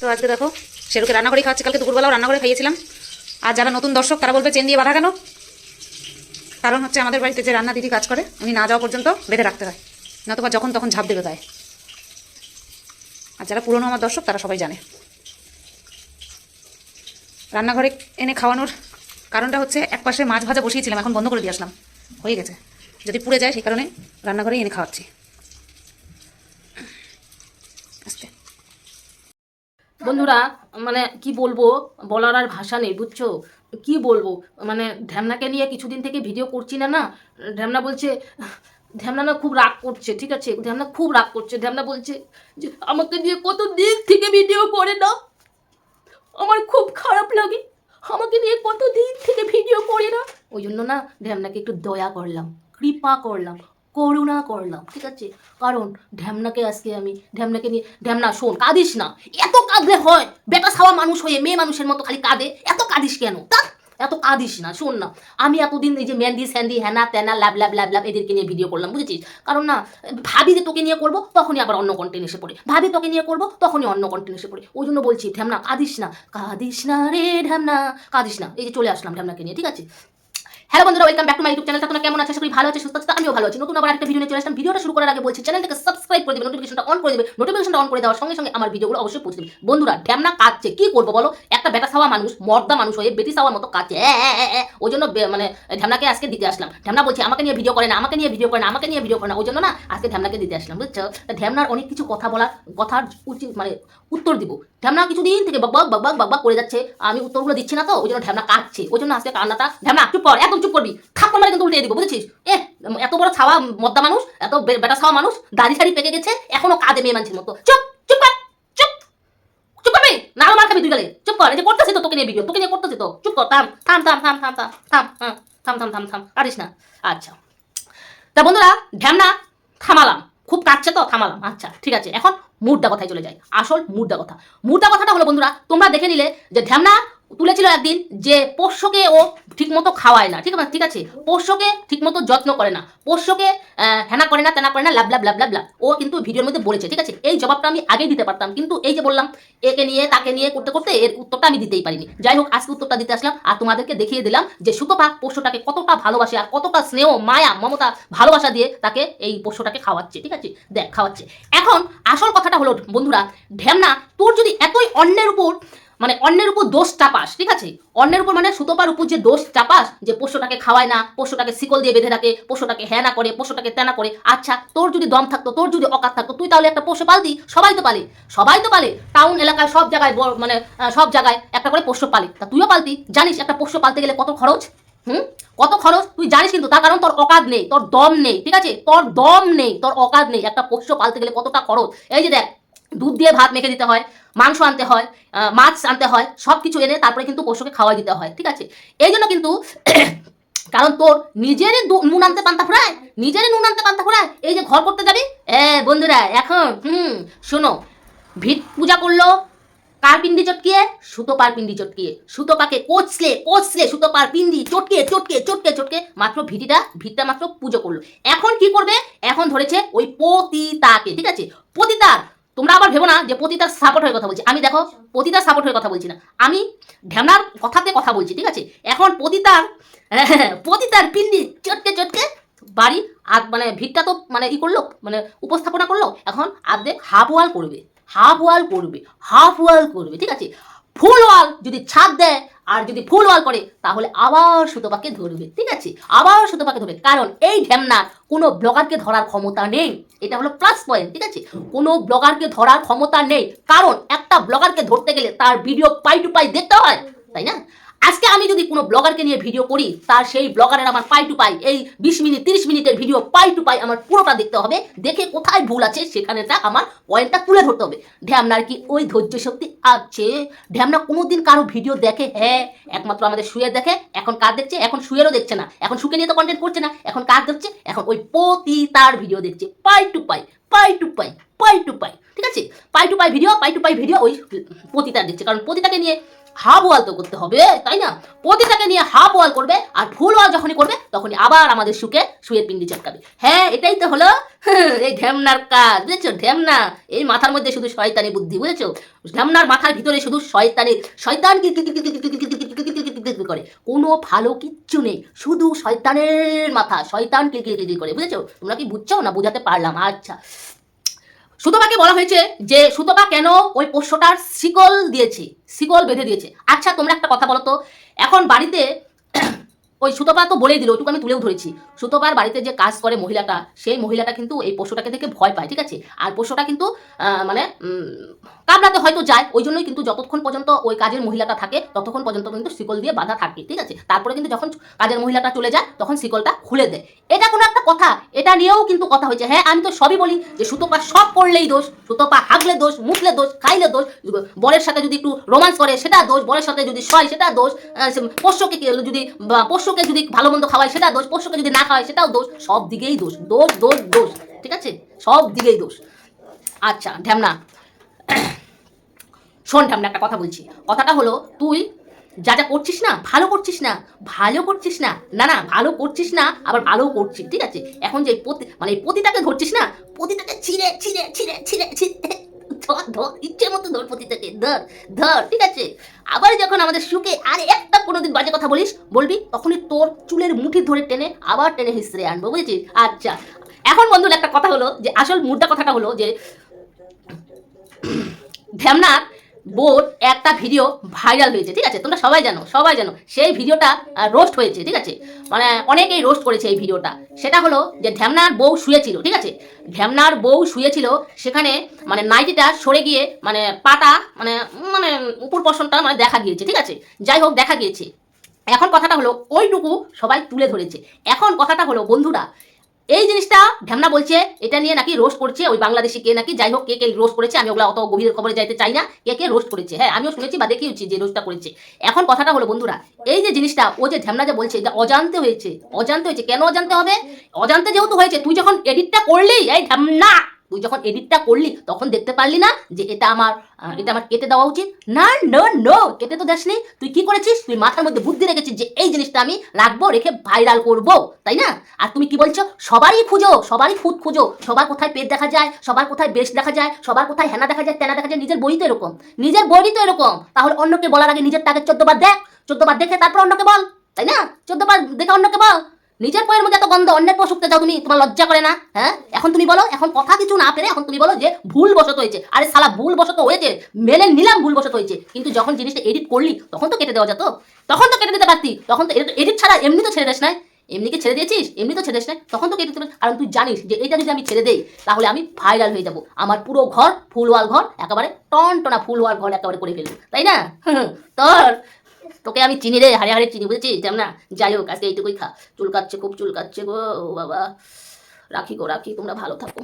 তো আজকে দেখো সেরুকে রান্না করে খাওয়াচ্ছে, কালকে দুপুরবেলাও রান্না করে খাইয়েছিলাম। আর যারা নতুন দর্শক, তারা বলবে, চেন দিয়ে বাঁধা কেন? কারণ হচ্ছে আমাদের বাড়িতে যে রান্না দিদি কাজ করে, উনি না যাওয়া পর্যন্ত বেঁধে রাখতে হয়, নতুবা যখন তখন ঝাঁপ দেবে তাই আর যারা পুরনো আমার দর্শক, তারা সবাই জানে। রান্নাঘরে এনে খাওয়ানোর কারণটা হচ্ছে, এক পাশে মাছ ভাজা বসিয়েছিলাম, এখন বন্ধ করে দিয়ে আসলাম। হয়ে গেছে। যদি পুড়ে যায়, সেই কারণে রান্নাঘরে এনে খাওয়াচ্ছি। বন্ধুরা মানে কি বলব? বলার আর ভাষা নেই, বুঝছ? কি বলব? মানে ধ্যামনাকে নিয়ে কিছুদিন থেকে ভিডিও করছি না না? ধ্যামনা বলছে ধ্যামনা না খুব রাগ করছে, ঠিক আছে? ধ্যামনা খুব রাগ করছে। ধ্যামনা বলছে যে, আমাকে নিয়ে কত দিক থেকে ভিডিও করে না আমার খুব খারাপ লাগে। আমাকে নিয়ে কত দিন থেকে ভিডিও করে না? ওই জন্য না ঢ্যামনাকে একটু দয়া করলাম, কৃপা করলাম। করুণা করলাম, ঠিক আছে? কারণ ঢ্যামনাকে আজকে আমি, ঢ্যামনাকে নিয়ে, ঢ্যামনা, শোন, কাঁদিস না। এত কাঁদলে হয়, বেটা সাওয়া মানুষ হয়ে, মেয়ে মানুষের মতো খালি কাঁদে। এত কাঁদিস কেন? তা, এত কাঁদিস না, শোন না। আমি এতদিন এই যে ম্যান্ডি স্যান্ডি হ্যানা ত্যানা ল্যাব ল্যাব ল্যাব ল্যাব এদেরকে নিয়ে ভিডিও করলাম, বুঝেছিস? কারণ না, ভাবি যে তোকে নিয়ে করব, তখনই আবার অন্য কন্টেন্ট এসে পড়ে। ভাবি তোকে নিয়ে করব, তখনই অন্য কন্টেন্ট এসে পড়ে। ওই জন্য বলছি, ঢ্যামনা, কাঁদিস না। কাঁদিস না রে ঢ্যামনা, কাঁদিস না। এই যে চলে আসলাম ঢ্যামনাকে নিয়ে, ঠিক আছে? হ্যালো বন্ধুরা welcome back to my YouTube channel তোমরা কেমন আছো? করি ভালো আছো, সুস্থ আছো, আমিও ভালো আছি। নতুন আবার একটা ভিডিও নিয়ে চলে আসলাম। ভিডিওটা শুরু করার আগে বলছি চ্যানেলটাকে সাবস্ক্রাইব করে দেবে নোটিফিকেশনটা অন করে দেবে। নোটিফিকেশনটা অন করে দেওয়ার সঙ্গে সঙ্গে আমার ভিডিওগুলো অবশ্যই পৌঁছে দেবে। বন্ধুরা, ঢ্যামনা কাঁদছে। কি করব বলো? একটা বেটা সাওয়া মানুষ, মর্দা মানুষ হয়ে বেটি সাওয়ার মতো এ। ওই জন্য মানে ঢ্যামনাকে আজকে দিতে আসলাম। ঢ্যামনা বলছে, আমাকে নিয়ে ভিডিও করে না, আমাকে নিয়ে ভিডিও করে না, আমাকে নিয়ে ভিডিও করে না। ওই জন্য না, আজকে ঢ্যামনাকে দিতে আসলাম, বুঝছ? ঢ্যামনার অনেক কিছু কথা বলার, কথার উচিত মানে উত্তর দিব। ঢ্যামনা কিছুদিন থেকে বকবক বকবক বকবক করে যাচ্ছে। আমি উত্তরগুলো দিচ্ছি না তো, ওই জন্য ঢ্যামনা কাটছে ওই জন্য আজকে কান্নাটা, ঢ্যামনা, চুপ কর, একদম চুপ করবি। থাপ্পড় মারে কিন্তু উল্টে দিব, বুঝেছিস? এ, এত বড় ছাওয়া মদ্দা মানুষ, এত বেটা ছাওয়া মানুষ, দাড়ি সারি পেকে গেছে, এখনও কাঁদে মেয়ে মানুষের মতো। চুপ চুপ কর, চুপ চুপ করবি? না মার খাবি তুই গেলে। চুপ কর, এই যে করতেছি তো তোকে নিয়ে ভিডিও তোকে নিয়ে করতেছি তো। চুপ কর, থাম থাম থাম থাম থাম থাম থাম হ্যাঁ থাম থাম থাম থাম কাটিস না। আচ্ছা। তা বন্ধুরা, ঢ্যামনা, থামালাম। খুব কাটছে তো? থামালাম। আচ্ছা ঠিক আছে। এখন মুডটা কথায় চলে যায় আসল মুডটা কথা। মুডটা কথাটা হলো, বন্ধুরা, তোমরা দেখে নিলে যে ধ্যামনা তুলেছিল একদিন যে পোষ্যকে ও ঠিকমতো খাওয়ায় না, ঠিক আছে ঠিক আছে? পোষ্যকে ঠিকমতো যত্ন করে না, পোষ্যকে হেনা করে না, তেনা করে না, লাভ লাভ লাভ লাভ লাভ। ও কিন্তু ভিডিওর মধ্যে বলেছে, ঠিক আছে? এই জবাবটা আমি আগেই দিতে পারতাম, কিন্তু এই যে বললাম, একে নিয়ে, তাকে নিয়ে করতে করতে এর উত্তরটা আমি দিতেই পারিনি। যাই হোক, আজকে উত্তরটা দিতে আসলাম আর তোমাদেরকে দেখিয়ে দিলাম যে সুতপা পোষ্যটাকে কতটা ভালোবাসে আর কতটা স্নেহ, মায়া, মমতা, ভালোবাসা দিয়ে তাকে এই পোষ্যটাকে খাওয়াচ্ছে, ঠিক আছে? দেখ, খাওয়াচ্ছে। এখন আসল কথাটা হলো, বন্ধুরা ঢ্যামনা তোর যদি এতই অন্যের উপর মানে অন্যের উপর দোষ চাপাস, ঠিক আছে? অন্যের উপর মানে সুতোপার উপর যে দোষ চাপাস, যে পোষ্যটাকে খাওয়ায় না, পোষ্যটাকে শিকল দিয়ে বেঁধে রাখে পোষ্যটাকে হ্যাঁ না করে, পোষ্যটাকে তেনা করে আচ্ছা তোর যদি দম থাকতো, তোর যদি অকাত থাকতো, তুই তাহলে একটা পোষ্য পালতি? সবাই তো পালে, সবাই তো পালে। টাউন এলাকায় সব জায়গায় মানে সব জায়গায় একটা করে পোষ্য পালে। তা তুইও পালতি? জানিস একটা পোষ্য পালতে গেলে কত খরচ? হুম? কত খরচ? তুই জানিস কিন্তু, তার কারণ তোর অকাদ নেই, তোর দম নেই, ঠিক আছে? তোর দম নেই, তোর অকাদ নেই, একটা পোষ্য পালতে গেলে কতটা খরচ? এই যে দেখ দুধ দিয়ে ভাত মেখে দিতে হয়, মাংস আনতে হয় মাছ আনতে হয় সব কিছু এনে তারপরে কিন্তু পশুকে খাওয়াই দিতে হয়, ঠিক আছে? এই জন্য কিন্তু কারণ তোর নিজেরই নুন আনতে পান্তা ফুরায়, নিজেরই নুন আনতে পান্তা ফুরায়, এই যে ঘর করতে যাবি? এ বন্ধুরা, এখন, হুম, শোনো, ভিত পূজা করল, কার পিন্ডি চটকিয়ে? সুতো পার পিন্ডি চটকিয়ে। সুতো পাকে কোচলে কোচলে সুতো পার পিন্ডি চটকে চটকে চটকে চটকে মাত্র ভিটিটা, ভিতটা মাত্র পুজো করল। এখন কি করবে? এখন ধরেছে ওই পতিতাকে, ঠিক আছে? পতিতার তোমরা আবার ভেবো না যে পতিতার সাপোর্ট হয়ে কথা বলছি। আমি দেখো পতিতার সাপোর্ট হয়ে কথা বলছি না। আমি ঢ্যামনার কথাতে কথা বলছি, ঠিক আছে? এখন পতিতার পতিতার পিন্ডি চটকে চটকে বাড়ি আর মানে ভিড়টা তো মানে ই করল মানে উপস্থাপনা করল, এখন আর্ধেক হাফ ওয়াল করবে হাফ ওয়াল করবে হাফ ওয়াল করবে, ঠিক আছে? ফুল ওয়াল যদি ছাদ দেয় আর যদি ফুল ওয়াল করে তাহলে আবার সুতপাকে ধরবে, ঠিক আছে? আবার সুতপাকে ধরবে। কারণ এই ঢ্যামনার কোনো ব্লগারকে ধরার ক্ষমতা নেই। এটা হলো প্লাস পয়েন্ট ঠিক আছে? কোনো ব্লগারকে ধরার ক্ষমতা নেই। কারণ একটা ব্লগারকে ধরতে গেলে তার ভিডিও পাই টু পাই দেখতে হয়, তাই না? আজকে আমি যদি কোনো ব্লগারকে নিয়ে ভিডিও করি, তার সেই ব্লগারের আমার পাই টু পাই, এই বিশ মিনিট, তিরিশ মিনিটের ভিডিও পাই টু পাই আমার পুরোটা দেখতে হবে, দেখে কোথায় ভুল আছে সেখানে তা আমার পয়েন্টটা তুলে ধরতে হবে। ঢ্যামনার কি ওই ধৈর্য শক্তি আছে। ঢ্যামনা কোনোদিন কারও ভিডিও দেখে হ্যাঁ একমাত্র আমাদের শুয়ে দেখে, এখন কার দেখছে? এখন শুয়েরও দেখছে না। এখন শুকে নিয়ে তো কন্টেন্ট করছে না। এখন কার দেখছে? এখন ওই পতি তার ভিডিও দেখছে। পাই টু পাই পাই টু পাই পাই টু পাই, ঠিক আছে? পাই টু পাই ভিডিও পাই টু পাই ভিডিও ওই পতিতার দেখছে। কারণ পতিতাকে নিয়ে হাফ ওয়াল তো করতে হবে তাই না প্রতিটাকে নিয়ে হাফ ওয়াল করবে আর ফুল ওয়াল যখনই করবে তখনই আবার আমাদের সুখে শুয়ে পিন্ডি চটকাবে হ্যাঁ এটাই তো হলো এই ঢ্যামনার কাজ বুঝেছ ঢ্যামনা এই মাথার মধ্যে শুধু শয়তানি বুদ্ধি বুঝেছ ঢ্যামনার মাথার ভিতরে শুধু শয়তানি শয়তান করে কোনো ভালো কিচ্ছু নেই শুধু শয়তানের মাথা শয়তান কিলকিল করে বুঝেছ তোমরা কি বুঝছ না বোঝাতে পারলাম আচ্ছা সুতপাকে বলা হয়েছে যে সুতপা কেন ওই পোষ্যটার শিকল দিয়েছে, শিকল বেঁধে দিয়েছে। আচ্ছা তোমরা একটা কথা বলো তো। এখন বাড়িতে ওই সুতপা তো বলেই দিল, ওইটুকু আমি তুলেও ধরেছি। সুতপার বাড়িতে যে কাজ করে মহিলাটা, সেই মহিলাটা কিন্তু এই পশুটাকে দেখে ভয় পায়, ঠিক আছে? আর পশুটা কিন্তু মানে কামড়াতে হয়তো যায়, ওই জন্যই কিন্তু যতক্ষণ পর্যন্ত ওই কাজের মহিলাটা থাকে, ততক্ষণ পর্যন্ত কিন্তু শিকল দিয়ে বাঁধা থাকে, ঠিক আছে? তারপরে কিন্তু যখন কাজের মহিলাটা চলে যায়, তখন শিকলটা খুলে দেয়। এটা কোনো একটা কথা, এটা নিয়েও কিন্তু কথা হয়েছে। হ্যাঁ আমি তো সবই বলি যে সুতপা সব করলেই দোষ, সুতপা হাগলে দোষ, মুখলে দোষ, খাইলে দোষ, বরের সাথে যদি একটু রোমান্স করে, সেটা দোষ, বরের সাথে যদি শয় সেটা দোষ পোষ্যকে যদি, বা পোষ্যকে যদি ভালো মন্দ খাওয়ায় সেটা দোষ, পোষ্যকে যদি না খাওয়ায় সেটাও দোষ, সব দিকেই দোষ দোষ দোষ দোষ, ঠিক আছে? সব দিকেই দোষ। আচ্ছা ঢ্যামনা, শোন ঢ্যামনা, একটা কথা বলছি। কথাটা হলো, তুই যা যা করছিস না, ভালো করছিস না, ভালো করছিস না না না, ভালো করছিস না, আবার ভালো করছিস, ঠিক আছে? এখন যে মানে এই পতিটাকে ধরছিস না পতিটাকে ছিঁড়ে ছিঁড়ে ছিঁড়ে ছিঁড়ে ছিঁড়ে ধর ধর ইচ্ছে মতো ধর পতিতাকে, ধর ধর, ঠিক আছে? আবার যখন আমাদের সুখে আর একটা কোনোদিন বাজে কথা বলিস, বলবি, তখনই তোর চুলের মুঠি ধরে টেনে আবার টেনে হিসড়ে আনব, বুঝেছিস? আচ্ছা এখন বন্ধুর একটা কথা হলো যে, আসল মুদ্রা কথাটা হলো যে, ধ্যামনাথ বোর একটা ভিডিও ভাইরাল হয়েছে, ঠিক আছে? তোমরা সবাই জানো সবাই জানো, সেই ভিডিওটা রোস্ট হয়েছে, ঠিক আছে? মানে অনেকেই রোস্ট করেছে এই ভিডিওটা। সেটা হলো যে ঢ্যামনার বউ শুয়েছিল, ঠিক আছে? ঢ্যামনার বউ শুয়েছিল, সেখানে মানে নাইটিটা সরে গিয়ে মানে পাটা মানে মানে উপর পশনটা মানে দেখা গিয়েছে, ঠিক আছে? যাই হোক, দেখা গিয়েছে। এখন কথাটা হলো, ওইটুকু সবাই তুলে ধরেছে। এখন কথাটা হলো, বন্ধুরা এই জিনিসটা ঢ্যামনা বলছে, এটা নিয়ে নাকি রোস্ট করছে ওই বাংলাদেশি কে নাকি, যাই হোক কে কে রোস্ট করেছে, আমি ওগুলো অত গভীর খবরে যাইতে চাই না, কে কে রোস্ট করেছে। হ্যাঁ আমিও শুনেছি বা দেখিয়েছি যে রোস্টটা করেছে। এখন কথাটা হলো বন্ধুরা, এই যে জিনিসটা, ও যে ঢ্যামনা যে বলছে, এটা অজান্তে হয়েছে। অজান্তে হয়েছে। কেন অজান্তে হবে? অজান্তে যেহেতু হয়েছে, তুই যখন এডিটটা করলি, এই ঢ্যামনা তুই যখন এডিটটা করলি, তখন দেখতে পারলি না যে এটা আমার এটা আমার কেটে দেওয়া উচিত? না নো নো কেটে তো দেসনি। তুই কি করেছিস? তুই মাথার মধ্যে বুদ্ধি রেখেছিস যে এই জিনিসটা আমি রাখব, রেখে ভাইরাল করব, তাই না? আর তুমি কি বলছো? সবারই খুঁজো, সবারই ফুট খুঁজো। সবার কোথায় পেট দেখা যায়, সবার কোথায় বেশ দেখা যায়, সবার কোথায় হেনা দেখা যায়, তেনা দেখা যায়, নিজের বই তো এরকম। নিজের বই তো এরকম। তাহলে অন্যকে বলার আগে নিজের টাকে চোদ্দ বার দেখ চোদ্দ বার দেখে তারপর অন্যকে বল, তাই না? চোদ্দ বার দেখে অন্যকে বল। নিজের বইয়ের মধ্যে এত গন্ধ, অন্যের পর শুকতে যাও তুমি, তোমার লজ্জা করে না হ্যাঁ? এখন তুমি বলো, এখন কথা কিছু না পেরে এখন তুমি বলো যে ভুল বশত হয়েছে। আরে সালা ভুল বশত হয়েছে মেনে নিলাম ভুল বশত হয়েছে। কিন্তু যখন জিনিসটা এডিট করলি, তখন তো কেটে দেওয়া যেত। তখন তো কেটে দিতে পারতি। তখন তো এডিট ছাড়া এমনি তো ছেড়ে দেশ নাই। এমনি কি ছেড়ে দিয়েছিস? এমনি তো ছেড়ে নাই। তখন তো কেটে পারিস। কারণ তুই জানিস যে এটা যদি আমি ছেড়ে দেই, তাহলে আমি ভাইরাল হয়ে যাব। আমার পুরো ঘর, ফুলওয়াল ঘর, একেবারে টন টনা ফুলওয়াল ঘর একেবারে করে ফেলব। তাই না? তোর তোকে আমি চিনি রে, হারে হারে চিনি, বুঝেছিস? যেমন না, যাই হোক, আজকে এইটুকুই খা। চুলকাচ্ছে খুব, চুলকাচ্ছে গো বাবা। রাখি গো, রাখি, তোমরা ভালো থাকো।